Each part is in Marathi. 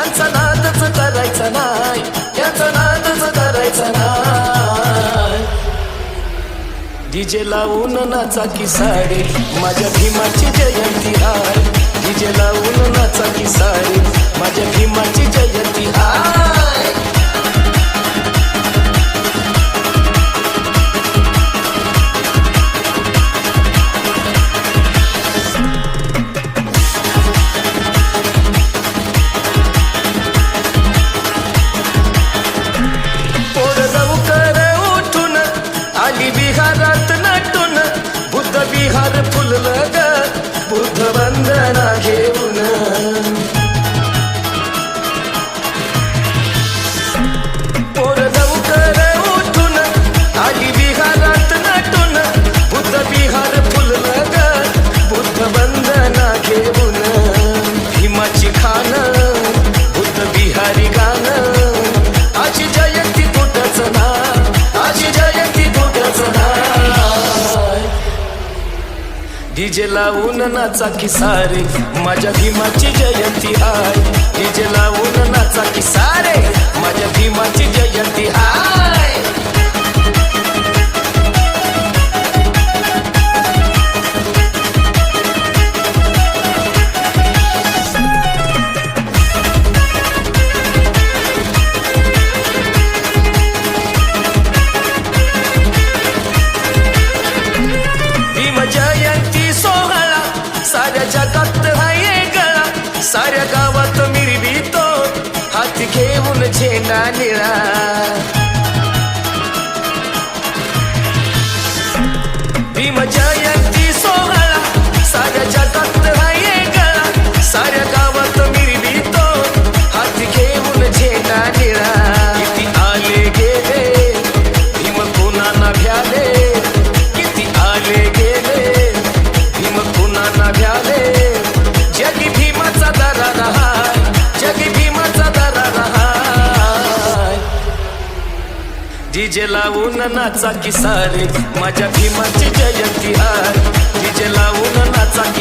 यांचा नादच करायचा नाही. यांचा नादच करायचा नाही. डीजे लावून नाचा की साडी माझ्या भीमाची जयंती हाय डीजे लावून नाचा की साडी माझ्या भीमाची जयंती हाय பரிகார புலலக புத்த வந்தன डीजे लावून नाचा किसारे माझ्या भीमाची जयंती आहे. डीजे लावून नाचा किसारे माझ्या भीमाची далее. डीजे लावून नाचा की सारे. माझ्या भीमाची जयंती आर डीजे लावून नाचा की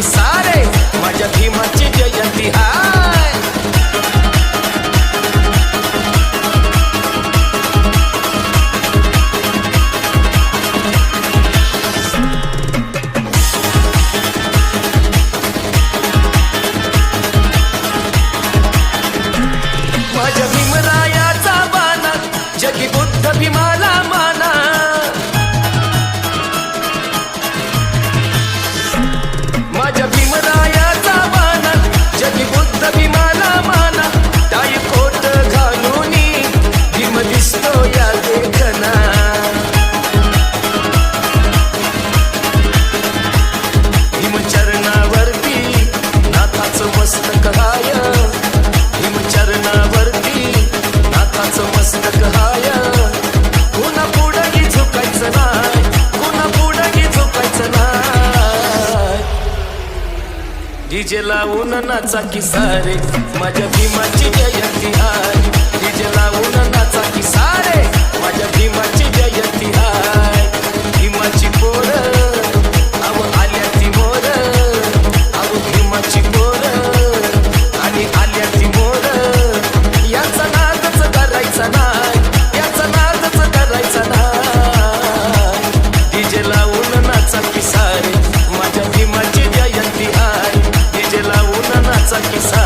डीजे लावून नाचा की सारे. माझ्या भीमाची जयंती आहे. के साथ